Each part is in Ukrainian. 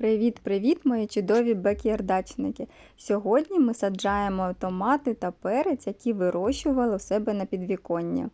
Привіт-привіт, мої чудові бекярдачники! Сьогодні ми саджаємо томати та перець, які вирощували у себе на підвіконні.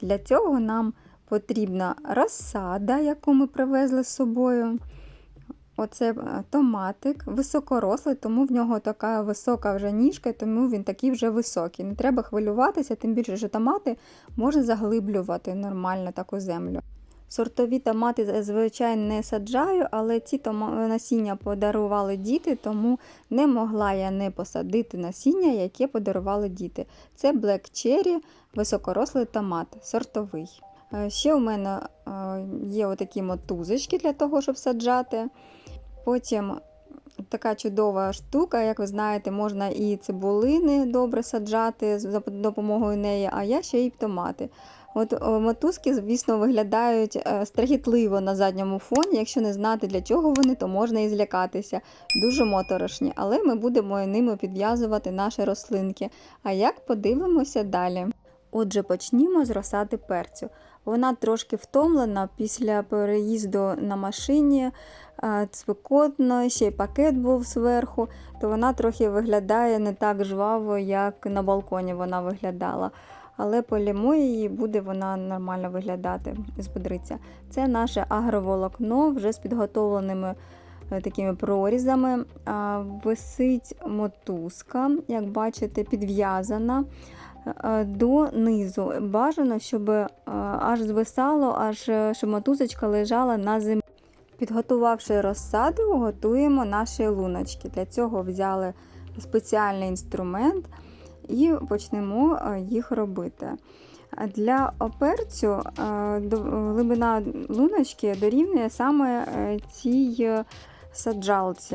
Для цього нам потрібна розсада, яку ми привезли з собою. Оце е, томатик високорослий, тому в нього така висока вже ніжка, тому він такий вже високий. Не треба хвилюватися, тим більше, що томати можна заглиблювати нормально таку землю. Сортові томати зазвичай не саджаю, але ці тома- насіння подарували діти, тому не могла я не посадити насіння, яке подарували діти. Це Black Cherry, високорослий томат, сортовий. Е, Ще у мене е, є отакі мотузочки для того, щоб саджати. Потім така чудова штука, як ви знаєте, можна і цибулини добре саджати за допомогою неї, а я ще й томати. От мотузки, звісно, виглядають е, страхітливо на задньому фоні. Якщо не знати для чого вони, то можна і злякатися. Дуже моторошні, але ми будемо ними підв'язувати наші рослинки. А як подивимося далі? Отже, почнімо з розсади перцю. Вона трошки втомлена після переїзду на машині, спекотно, ще й пакет був зверху, то вона трохи виглядає не так жваво, як на балконі вона виглядала. Але полімо її, буде вона нормально виглядати, збудриться. Це наше агроволокно вже з підготовленими е, такими прорізами. Висить мотузка, як бачите, підв'язана е, до низу. Бажано, щоб е, аж звисало, аж щоб мотузочка лежала на землі. Підготувавши розсаду, готуємо наші луночки. Для цього взяли спеціальний інструмент і почнемо е, їх робити. Для оперцю е, глибина луночки дорівнює саме е, цій е, саджалці.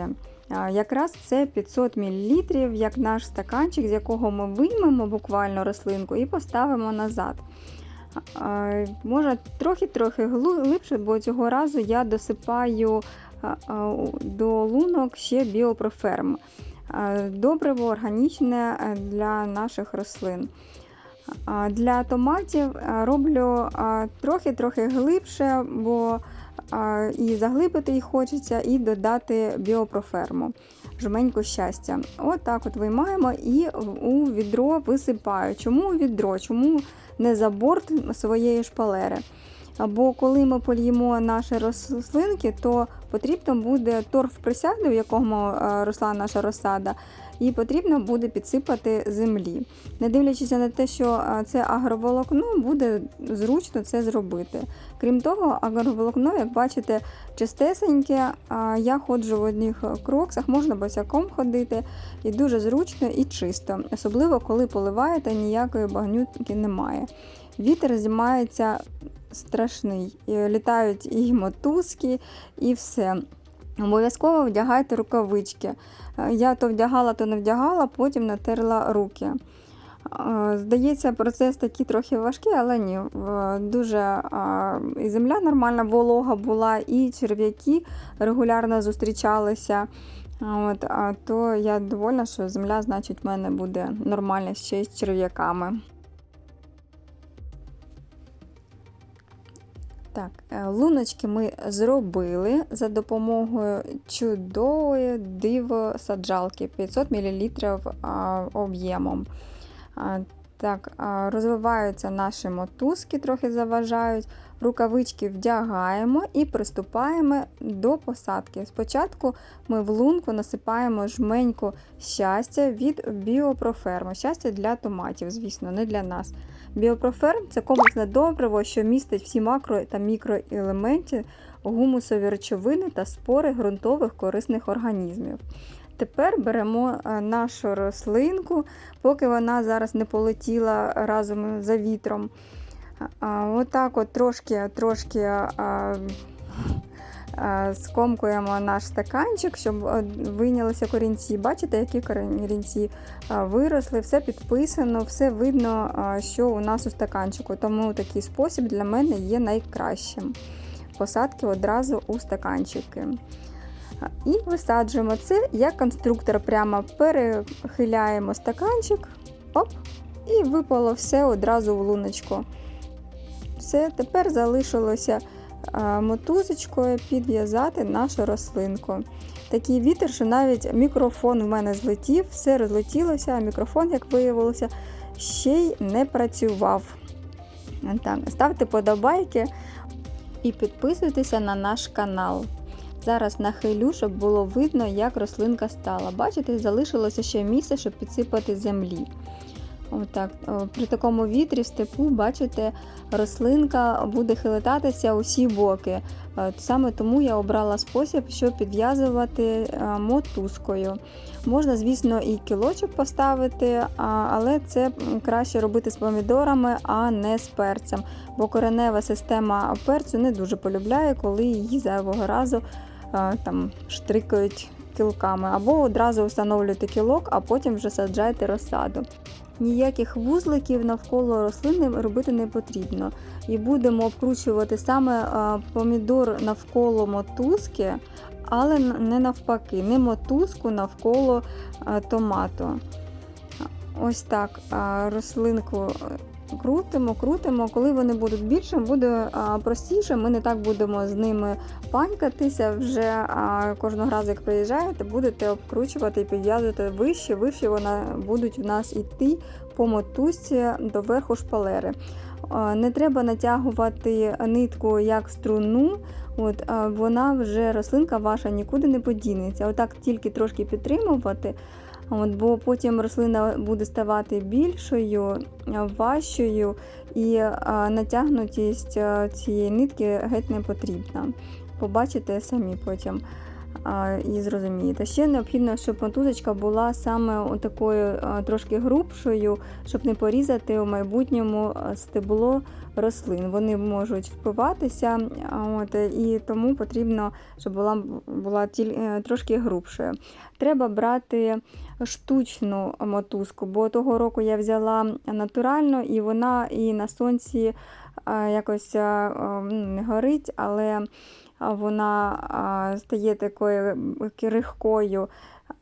Е, Якраз це 500 мл, як наш стаканчик, з якого ми виймемо буквально рослинку і поставимо назад. Е, Може трохи-трохи глибше, бо цього разу я досипаю е, е, до лунок ще біопроферм. Е, Добриво органічне е, для наших рослин. Для томатів е, роблю трохи-трохи глибше, бо і заглибити їх хочеться, і додати біопроферму. Жменьку щастя. От так от виймаємо і у відро висипаю. Чому у відро? Чому не за борт своєї шпалери? Або коли ми польємо наші рослинки, то потрібно буде торф присяду, в якому е, росла наша розсада, і потрібно буде підсипати землі. Не дивлячись на те, що е, це агроволокно, буде зручно це зробити. Крім того, агроволокно, як бачите, чистесеньке. Я ходжу в одних кроксах, можна босяком ходити, і дуже зручно і чисто, особливо коли поливаєте, ніякої багнюки немає. Вітер знімається страшний. І літають і мотузки, і все. Обов'язково вдягайте рукавички. Е, Я то вдягала, то не вдягала, потім натерла руки. Е, Здається, процес такий трохи важкий, але ні. Дуже е, і земля нормальна, волога була, і черв'яки регулярно зустрічалися. От, а то я довольна, що земля, значить, в мене буде нормальна ще з черв'яками. Так, е, луночки ми зробили за допомогою чудової диво-саджалки 500 мл об'ємом. Так, розвиваються наші мотузки, трохи заважають. Рукавички вдягаємо і приступаємо до посадки. Спочатку ми в лунку насипаємо жменьку щастя від біопроферму. Щастя для томатів, звісно, не для нас. Біопроферм це комплексне добриво, що містить всі макро та мікроелементи, гумусові речовини та спори ґрунтових корисних організмів. Тепер беремо е, нашу рослинку, поки вона зараз не полетіла разом за вітром. Отак от трошки, трошки скомкуємо наш стаканчик, щоб е, вийнялися корінці. Бачите, які корінці виросли, все підписано, все видно, що у нас у стаканчику. Тому такий спосіб для мене є найкращим. Посадки одразу у стаканчики. І висаджуємо це як конструктор. Прямо перехиляємо стаканчик, оп, і випало все одразу в луночку. Все, тепер залишилося е, мотузочкою підв'язати нашу рослинку. Такий вітер, що навіть мікрофон в мене злетів, все розлетілося, а мікрофон, як виявилося, ще й не працював. Так, ставте подобайки і підписуйтеся на наш канал. Зараз нахилю, щоб було видно, як рослинка стала. Бачите, залишилося ще місце, щоб підсипати землі. Отак. При такому вітрі в степу, бачите, рослинка буде хилитатися усі боки. Е, Саме тому я обрала спосіб, щоб підв'язувати е, мотузкою. Можна, звісно, і кілочок поставити, але це краще робити з помідорами, а не з перцем. Бо коренева система перцю не дуже полюбляє, коли її зайвого разу е, там штрикають кілками. Або одразу встановлюйте кілок, а потім вже саджайте розсаду. Ніяких вузликів навколо рослини робити не потрібно. І будемо обкручувати саме е, помідор навколо мотузки, але не навпаки, не мотузку навколо е, томату. Ось так е, рослинку крутимо, крутимо. Коли вони будуть більше, буде простіше. Ми не так будемо з ними панькатися. Вже кожного разу, як приїжджаєте, будете обкручувати і підв'язувати вище, вище вона будуть в нас іти по мотузці до верху шпалери. Не треба натягувати нитку як струну. От, вона вже рослинка ваша нікуди не подінеться. Отак тільки трошки підтримувати. От, бо потім рослина буде ставати більшою, е, важчою, і е, натягнутість е, цієї нитки геть не потрібна. Побачите самі потім і зрозумієте. Ще необхідно, щоб мотузочка була саме такою трошки грубшою, щоб не порізати у майбутньому стебло рослин. Вони можуть впиватися, от, і тому потрібно, щоб була, була е, трошки грубшою. Треба брати штучну мотузку, бо того року я взяла натуральну, і вона і на сонці якось не горить, але вона стає такою крихкою.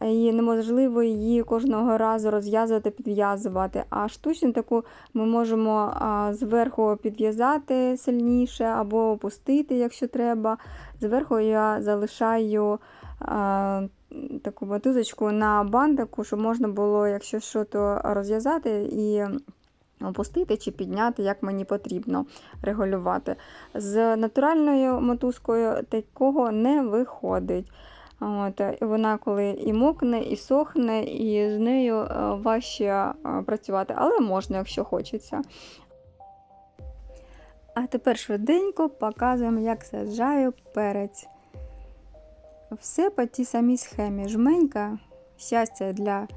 І неможливо її кожного разу розв'язувати, підв'язувати. А штучну таку ми можемо зверху підв'язати сильніше або опустити, якщо треба. Зверху я залишаю таку мотузочку на бантику, щоб можна було, якщо що, то розв'язати і опустити чи підняти, як мені потрібно регулювати. З натуральною мотузкою такого не виходить. От, вона коли і мокне, і сохне, і з нею е, важче е, працювати, але можна, якщо хочеться. А тепер швиденько показуємо, як саджаю перець. Все по тій самій схемі. Жменька, щастя для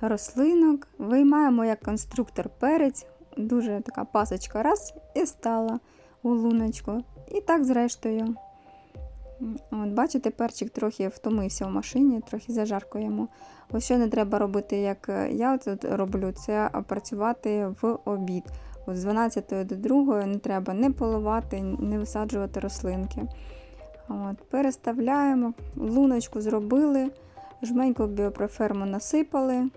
рослинок. Виймаємо як конструктор перець, дуже така пасочка раз і стала у луночку. І так зрештою. От, бачите, перчик трохи втомився в машині, трохи зажарко йому. Ось що не треба робити, як я тут роблю, це працювати в обід. От з 12 до 2 не треба не поливати, не висаджувати рослинки. От, переставляємо, луночку зробили, жменьку біопроферму насипали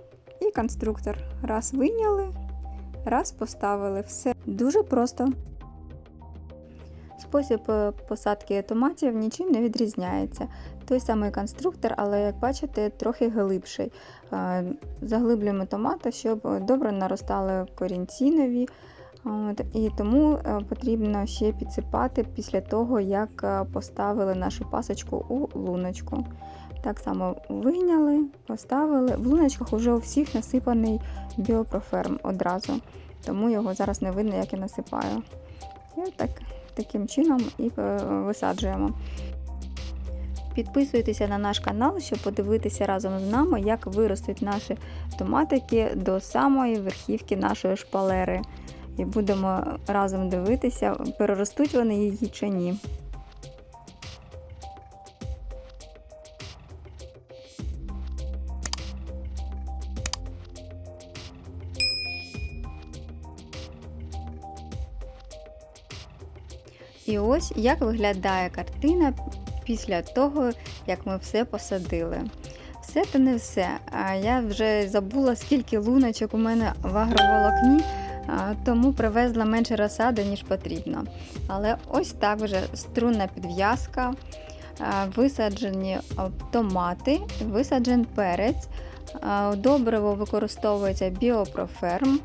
і конструктор. Раз вийняли, раз поставили. Все дуже просто. Спосіб е, посадки томатів нічим не відрізняється. Той самий конструктор, але, як бачите, трохи глибший. Е, Заглиблюємо томати, щоб добре наростали корінці нові. От, і тому е, потрібно ще підсипати після того, як поставили нашу пасочку у луночку. Так само вийняли, поставили. В луночках вже у всіх насипаний біопроферм одразу, тому його зараз не видно, як я насипаю. І так, таким чином і е, висаджуємо. Підписуйтеся на наш канал, щоб подивитися разом з нами, як виростуть наші томатики до самої верхівки нашої шпалери. І будемо разом дивитися, переростуть вони її чи ні. І ось як виглядає картина після того, як ми все посадили. Все то не все. Я вже забула, скільки луночок у мене в агроволокні. тому привезла менше розсади, ніж потрібно. Але ось так вже струнна підв'язка, висаджені томати, висаджен перець. Добриво використовується біопроферм.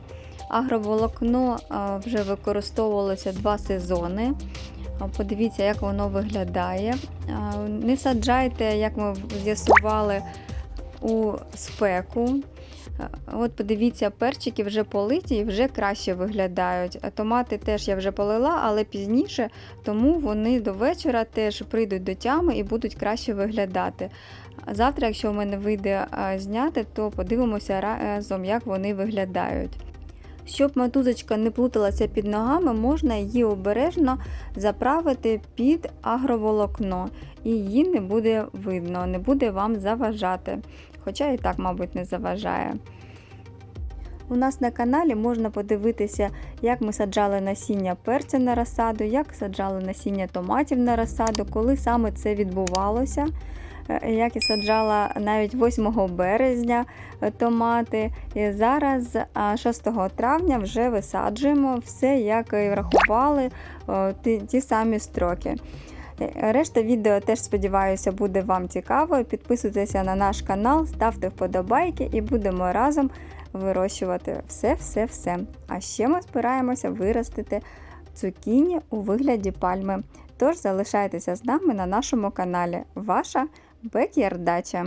Агроволокно вже використовувалося два сезони. Подивіться, як воно виглядає. Не саджайте, як ми з'ясували, у спеку. От подивіться, перчики вже политі і вже краще виглядають. Томати теж я вже полила, але пізніше, тому вони до вечора теж прийдуть до тями і будуть краще виглядати. Завтра, якщо в мене вийде зняти, то подивимося разом, як вони виглядають. Щоб мотузочка не плуталася під ногами, можна її обережно заправити під агроволокно, і її не буде видно, не буде вам заважати. Хоча і так, мабуть, не заважає. У нас на каналі можна подивитися, як ми саджали насіння перця на розсаду, як саджали насіння томатів на розсаду, коли саме це відбувалося. Е, Як і саджала навіть 8 березня е, томати. І зараз, 6 травня, вже висаджуємо все, як і врахували ті, ті самі строки. Е, Решта відео теж сподіваюся буде вам цікаво. Підписуйтеся на наш канал, ставте вподобайки і будемо разом вирощувати все-все-все. А ще ми збираємося виростити цукіні у вигляді пальми. Тож залишайтеся з нами на нашому каналі. Ваша Бек'ярдача.